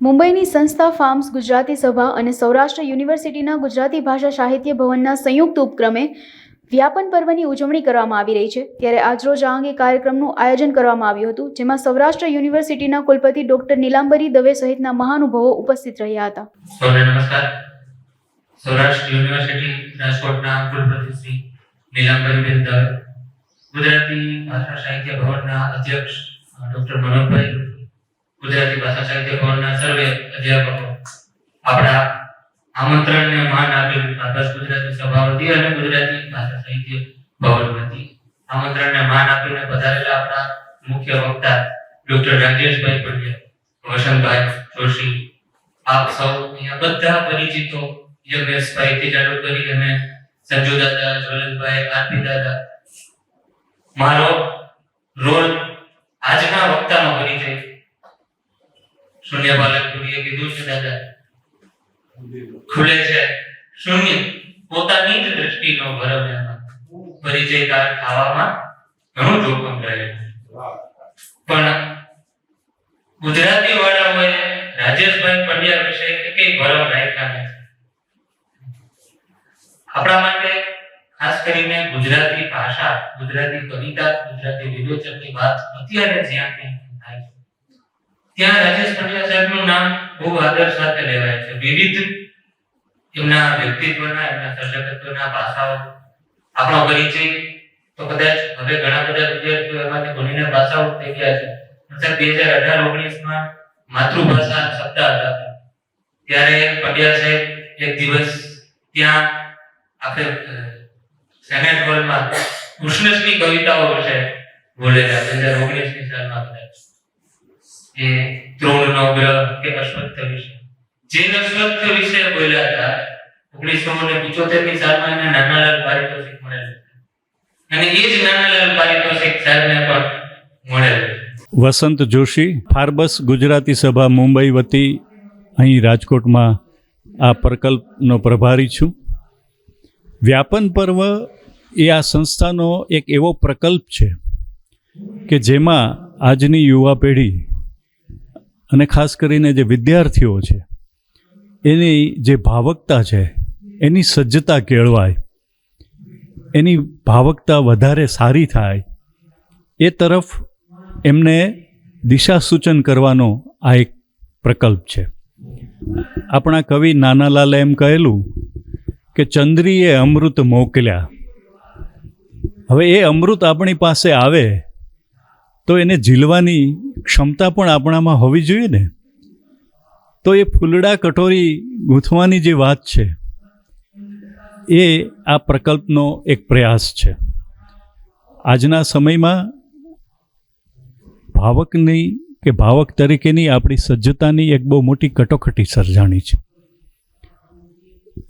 મુંબઈની સંસ્થા ફાર્મ્સ ગુજરાતી સભા અને સૌરાષ્ટ્ર યુનિવર્સિટીના ગુજરાતી ભાષા સાહિત્ય ભવનના સંયુક્ત ઉપક્રમે વ્યાપન પર્વની ઉજવણી કરવામાં આવી રહી છે. ત્યારે આજરોજ આ અંગે કાર્યક્રમનું આયોજન કરવામાં આવ્યું હતું, જેમાં સૌરાષ્ટ્ર યુનિવર્સિટીના કુલપતિ ડોક્ટર નીલાંબરી દવે સહિતના મહાનુભાવો ઉપસ્થિત રહ્યા હતા. સૌરાષ્ટ્ર યુનિવર્સિટી રાજકોટના કુલપતિ શ્રી નીલાંબરીબેન દવે, ગુજરાતી ભાષા સાહિત્ય ભવનના અધ્યક્ષ ડોક્ટર મનોજભાઈ ગુજરાતી ભાષા સાહિત્ય ભવનના સર્વે અધ્યાપકો. આપણા આમંત્રણને માન આપેલ આદર્શ ગુજરાતી સભા વતી અને ગુજરાતી ભાષા સાહિત્ય ભવન વતી આમંત્રણને માન આપીને પધારેલા આપણા મુખ્ય વક્તા ડોક્ટર રાજેશભાઈ પંડ્યા, વસંતભાઈ જોશી. આપ સૌ અહીંયા બધા પરિચિતો યજ્ઞેશભાઈ થી ચાલુ કરી અને સંજુ દાદા જ્વલનભાઈ આરપી દાદા. મારો રોલ આજના વક્તાનો પરિચય શૂન્ય બાલકપુરીએ કીધું છે, દાદા. ખુલે છે. શૂન્ય. પોતાની જ દ્રષ્ટિનો ભરમ એમાં. પરિચયકાર થવામાં ઘણું જોખમ રહે પણ ગુજરાતી વાળાઓએ રાજેશભાઈ પંડ્યા વિશે કઈ ભરમ રાખ્યા નથી. આપણા માટે ખાસ કરીને ગુજરાતી ભાષા, ગુજરાતી કવિતા, ગુજરાતી વિરોચનની વાત અત્યારે જ્યાં ક્યાંય થાય છે ત્યાં રાજેશ પંડ્યા સાહેબનું નામ બહુ આદર સાથે લેવાય છે. વિવિધ એમના વ્યક્તિત્વના, એમના સર્જકત્વના ભાષાઓ આપણો પરિચય. તો કદાચ હવે ઘણા બધા વિદ્યાર્થીઓ એમાંથી ભણીને પાસ થઈ ગયા છે. સર, બે હજાર અઢાર ઓગણીસમાં માતૃભાષા સપ્તાહ હતા. ત્યારે પંડ્યા સાહેબ એક દિવસ ત્યાં આપણે સેનેટ હોલમાં કૃષ્ણની કવિતાઓ વિશે બોલેલા, બે હજાર ઓગણીસની સાલમાં કદાચ. એ દ્રોણનો ગ્રહ કે અશ્વત્થ વિશે. જે અશ્વત્થ વિશે બોલ્યા હતા, ઓગણીસો ને પિચોતેરની સાલમાં એને નાનાલાલ પારિતોષિક મળેલું અને એ જ નાનાલાલ પારિતોષિક સાહેબને પણ મળેલું વસંત જોશી, ફાર્બસ ગુજરાતી સભા મુંબઈ વતી અહીં રાજકોટમાં આ પ્રકલ્પનો પ્રભારી છું. વ્યાપન પર્વ એ આ સંસ્થાનો એક એવો પ્રકલ્પ છે કે જેમાં આજની યુવા પેઢી અને ખાસ કરીને જે વિદ્યાર્થીઓ છે, એની જે ભાવકતા છે, એની સજ્જતા કેળવાય, એની ભાવકતા વધારે સારી થાય, એ તરફ એમને દિશા સૂચન કરવાનો આ એક પ્રકલ્પ છે. આપણા કવિ નાનાલાલે એમ કહેલું કે ચંદ્રીએ અમૃત મોકલ્યા. હવે એ અમૃત આપણી પાસે આવે તો એને ઝીલવાની ક્ષમતા પણ આપણામાં હોવી જોઈએ ને? તો એ ફૂલડા કટોરી ગૂંથવાની જે વાત છે, એ આ પ્રકલ્પનો એક પ્રયાસ છે. આજના સમયમાં ભાવકની કે ભાવક તરીકેની આપણી સજ્જતાની એક બહુ મોટી કટોકટી સર્જાણી છે.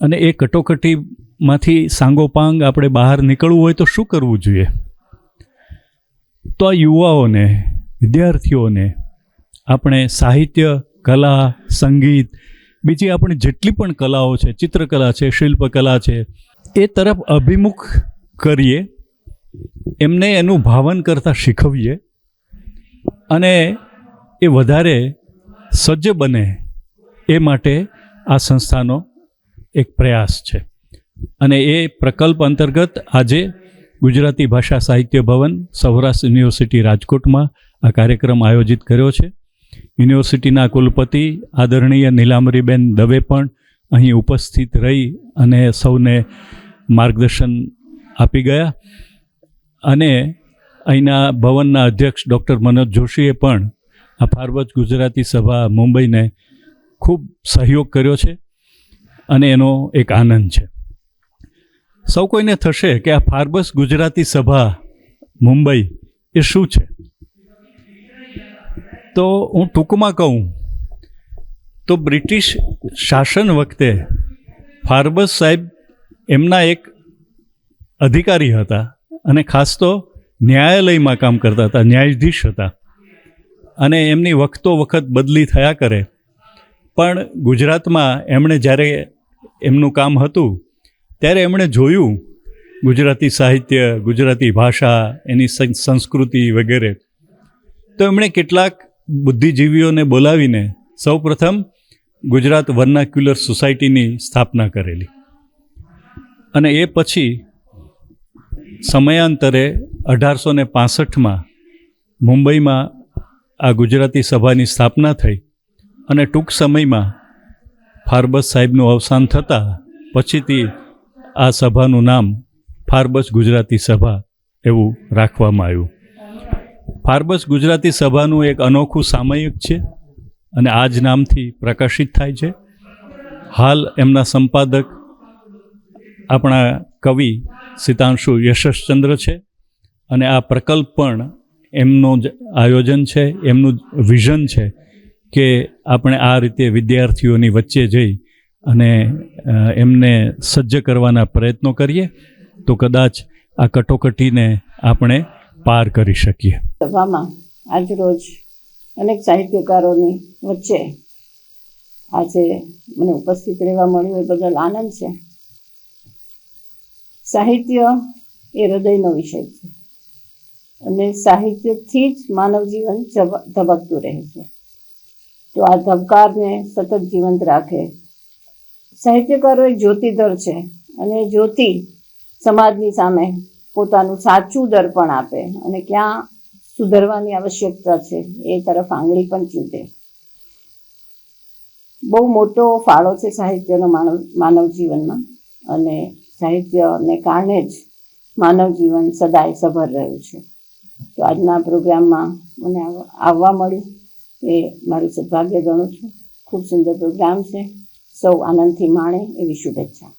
અને એ કટોકટીમાંથી સાંગોપાંગ આપણે બહાર નીકળવું હોય તો શું કરવું જોઈએ? તો આ યુવાઓને, વિદ્યાર્થીઓને આપણે સાહિત્ય, કલા, સંગીત, બીજી આપણી જેટલી પણ કલાઓ છે, ચિત્રકલા છે, શિલ્પકલા છે, એ તરફ અભિમુખ કરીએ, એમને એનું ભાવન કરતાં શીખવીએ અને એ વધારે સજ્જ બને એ માટે આ સંસ્થાનો એક પ્રયાસ છે. અને એ પ્રકલ્પ અંતર્ગત આજે ગુજરાતી ભાષા સાહિત્ય ભવન સૌરાષ્ટ્ર યુનિવર્સિટી રાજકોટમાં આ કાર્યક્રમ આયોજિત કર્યો છે. યુનિવર્સિટીના કુલપતિ આદરણીય નીલાંબરીબેન દવે પણ અહીં ઉપસ્થિત રહી અને સૌને માર્ગદર્શન આપી ગયા. અને અહીંના ભવનના અધ્યક્ષ ડૉક્ટર મનોજ જોશીએ પણ આ ફાર્બસ ગુજરાતી સભા મુંબઈને ખૂબ સહયોગ કર્યો છે અને એનો એક આનંદ છે. સૌ કોઈને થશે કે આ ફાર્બસ ગુજરાતી સભા મુંબઈ એ શું છે? તો હું ટૂંકમાં કહું, તો બ્રિટિશ શાસન વખતે ફાર્બસ સાહેબ એમના એક અધિકારી હતા અને ખાસ તો ન્યાયાલયમાં કામ કરતા હતા, ન્યાયાધીશ હતા. અને એમની વખતો વખત બદલી થયા કરે. પણ ગુજરાતમાં એમણે જ્યારે એમનું કામ હતું ત્યારે એમણે જોયું ગુજરાતી સાહિત્ય, ગુજરાતી ભાષા, એની સંસ્કૃતિ વગેરે. તો એમણે કેટલાક બુદ્ધિજીવીઓને બોલાવીને સૌપ્રથમ ગુજરાત વર્નાક્યુલર સોસાયટીની સ્થાપના કરેલી. અને એ પછી સમયાંતરે અઢારસો ને પાસઠમાં મુંબઈમાં આ ગુજરાતી સભાની સ્થાપના થઈ અને ટૂંક સમયમાં ફારબસ સાહેબનું અવસાન થતાં પછીથી આ સભાનું નામ ફારબસ ગુજરાતી સભા એવું રાખવામાં આવ્યું. ફારબસ ગુજરાતી સભાનું એક અનોખું સામયિક છે અને આ જ નામથી પ્રકાશિત થાય છે. હાલ એમના સંપાદક આપણા કવિ સીતાંશુ યશસ્ચંદ્ર છે અને આ પ્રકલ્પ પણ એમનું જ આયોજન છે, એમનું વિઝન છે કે આપણે આ રીતે વિદ્યાર્થીઓની વચ્ચે જઈ અને એમને સજ્જ કરવાના પ્રયત્નો કરીએ તો કદાચ આ કટોકટીને આપણે પાર કરી શકીએ. સભામાં આજરોજ અનેક સાહિત્યકારોની વચ્ચે આજે મને ઉપસ્થિત રહેવા મળ્યું. એ બદલ આનંદ છે. સાહિત્ય એ હૃદયનો વિષય છે. અને સાહિત્યથી જ માનવ જીવન ધબકતું રહે છે. તો આ ધબકારને સતત જીવંત રાખે સાહિત્યકારો એક જ્યોતિધર છે અને જ્યોતિ સમાજની સામે પોતાનું સાચું દર્પણ આપે અને ક્યાં સુધરવાની આવશ્યકતા છે એ તરફ આંગળી પણ ચૂંટે. બહુ મોટો ફાળો છે સાહિત્યનો માનવ માનવ જીવનમાં અને સાહિત્યને કારણે જ માનવ જીવન સદાય સભર રહ્યું છે. તો આજના પ્રોગ્રામમાં મને આવવા મળ્યું. એ મારું સદભાગ્ય ગણું છું. ખૂબ સુંદર પ્રોગ્રામ છે. સૌ આનંદથી માણે એવી શુભેચ્છા.